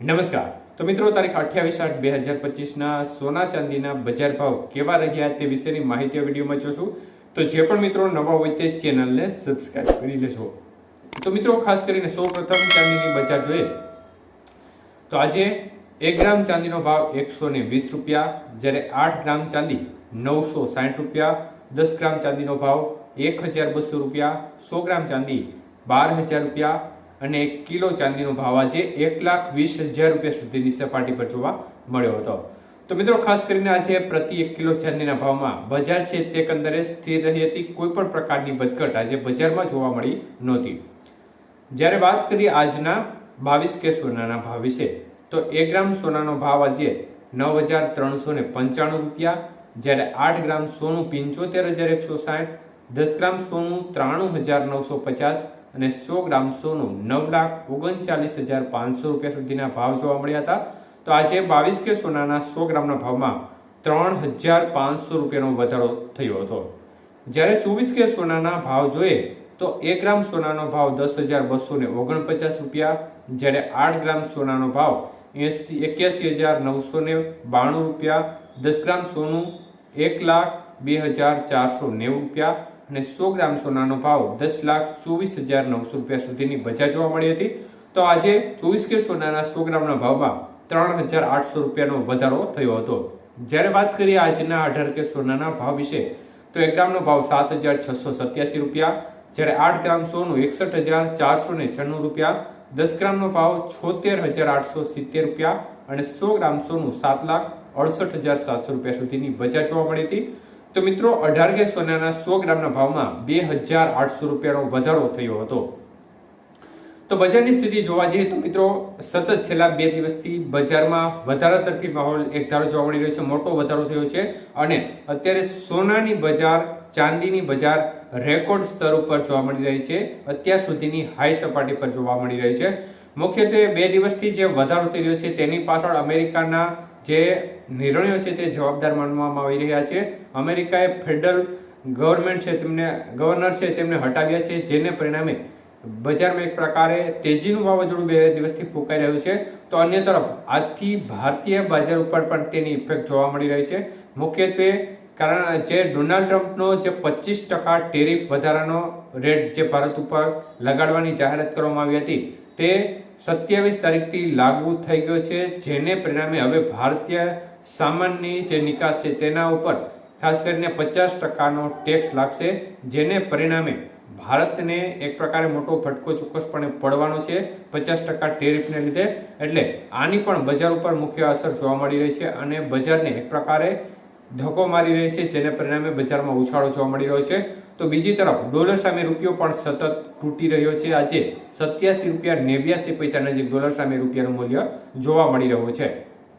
નમસ્કાર. તો મિત્રો, તારીખ અઠ્યાવીસ આઠ બે હજાર પચીસના સોના ચાંદીના બજાર ભાવ કેવા રહ્યા તે વિશેની માહિતી આ વિડીયોમાં જોશું. તો જે પણ મિત્રો નવા હોય તે ચેનલને સબસ્ક્રાઇબ કરી લેજો. તો મિત્રો, ખાસ કરીને સૌ પ્રથમ ચાંદીની બજાર જોઈએ. તો આજે એક ગ્રામ ચાંદીનો ભાવ એકસો ને વીસ રૂપિયા, જ્યારે આઠ ગ્રામ ચાંદી નવસો સાઠ રૂપિયા, દસ ગ્રામ ચાંદીનો ભાવ એક હજાર બસો રૂપિયા, સો ગ્રામ ચાંદી બાર હજાર રૂપિયા અને એક કિલો ચાંદીનો ભાવ આજે એક લાખ વીસ હજાર રૂપિયા સુધીની સપાટી પર જોવા મળ્યો હતો. તો મિત્રો, ખાસ કરીને આજે પ્રતિ એક કિલો ચાંદીના ભાવમાં બજાર છે તે કંદરે સ્થિર રહી હતી. કોઈ પણ પ્રકારની વધઘટ આજે બજારમાં જોવા મળી નહોતી. જ્યારે વાત કરીએ આજના બાવીસ કે સોનાના ભાવ વિશે, તો એક ગ્રામ સોનાનો ભાવ આજે નવ હજાર ત્રણસો ને પંચાણું રૂપિયા, જ્યારે આઠ ગ્રામ સોનું પંચોતેર હજાર એકસો સાઠ, દસ ગ્રામ સોનું ત્રાણું હજાર નવસો પચાસ અને સો ગ્રામ સોનું નવ લાખ ઓગણચાલીસ હજાર પાંચસો રૂપિયા સુધીના ભાવ જોવા મળ્યા હતા. તો આજે બાવીસ કે સોનાના સો ગ્રામના ભાવમાં ત્રણ હજાર પાંચસો રૂપિયાનો વધારો થયો હતો. જ્યારે ચોવીસ કે સોનાના ભાવ જોઈએ તો એક ગ્રામ સોનાનો ભાવ દસ હજાર બસો ને ઓગણપચાસ રૂપિયા, જ્યારે આઠ ગ્રામ સોનાનો ભાવ એસી, એક્યાસી હજાર નવસો ને બાણું રૂપિયા, દસ ગ્રામ સોનું એક લાખ બે હજાર ચારસો નેવું રૂપિયા અને સો ગ્રામ સોનાનો ભાવ દસ લાખ ચોવીસ હજાર નવસો રૂપિયા સુધીની બજાર જોવા મળી હતી. તો આજે ચોવીસ કે સોનાના સો ગ્રામના ભાવમાં ત્રણ હજાર આઠસો રૂપિયાનો વધારો થયો હતો. જ્યારે વાત કરીએ આજના અઢાર કે સોનાના ભાવ વિશે, તો એક ગ્રામનો ભાવ સાત હજાર છસો સત્યાસી રૂપિયા, જ્યારે આઠ ગ્રામ સોનું એકસઠ હજાર ચારસો ને છન્નું રૂપિયા, દસ ગ્રામનો ભાવ છોતેર હજાર આઠસો સિત્તેર રૂપિયા અને સો ગ્રામ સોનું સાત લાખ અડસઠ હજાર સાતસો રૂપિયા સુધીની બજાર જોવા મળી હતી. તો મિત્રો અઢાર કે સોનાના સો ગ્રામના ભાવમાં બે હજાર આઠસો રૂપિયાનો વધારો થયો હતો. તો બજારની સ્થિતિ જોવા જઈએ તો મિત્રો, સતત છેલ્લા બે દિવસથી બજારમાં વધારા તરફી માહોલ એક ધારો જોવા મળી રહ્યો છે, મોટો વધારો થયો છે અને અત્યારે સોનાની બજાર, ચાંદીની બજાર રેકોર્ડ સ્તર ઉપર જોવા મળી રહી છે. અત્યાર સુધીની હાઈ સપાટી પર જોવા મળી રહી છે. મુખ્યત્વે બે દિવસથી જે વધારો થઈ રહ્યો છે તેની પાછળ અમેરિકાના જે નિર્ણયો છે તે જવાબદાર માનવામાં આવી રહ્યા છે. અમેરિકાએ ફેડરલ ગવર્મેન્ટ છે તેમને, ગવર્નર છે તેમને હટાવ્યા છે, જેને પરિણામે બજારમાં એક પ્રકારે તેજીનું વાવાઝોડું બે દિવસથી ફૂંકાઈ રહ્યું છે. તો અન્ય તરફ, આજથી ભારતીય બજાર ઉપર પણ તેની ઇફેક્ટ જોવા મળી રહી છે. મુખ્યત્વે કારણ જે ડોનાલ્ડ ટ્રમ્પનો જે પચીસ ટકા ટેરિફ વધારાનો રેટ જે ભારત ઉપર લગાડવાની જાહેરાત કરવામાં આવી હતી, તે સત્યાવીસ તારીખથી લાગુ થઈ ગયો છે, જેને પરિણામે હવે ભારતીય સામાનની જે નિકાસ છે તેના ઉપર ખાસ કરીને પચાસ ટકાનો ટેક્સ લાગશે, જેને પરિણામે ભારતને એક પ્રકારે મોટો ફટકો ચોક્કસપણે પડવાનો છે, પચાસ ટકા ટેરિફને લીધે. એટલે આની પણ બજાર ઉપર મુખ્ય અસર જોવા મળી રહી છે અને બજારને એક પ્રકારે ધક્કો મારી રહી છે, જેને પરિણામે બજારમાં ઉછાળો જોવા મળી રહ્યો છે. તો બીજી તરફ, ડોલર સામે રૂપિયો પણ સતત તૂટી રહ્યો છે. આજે સત્યાસી રૂપિયા નેવ્યાસી પૈસા નજીક ડોલર સામે રૂપિયાનું મૂલ્ય જોવા મળી રહ્યું છે.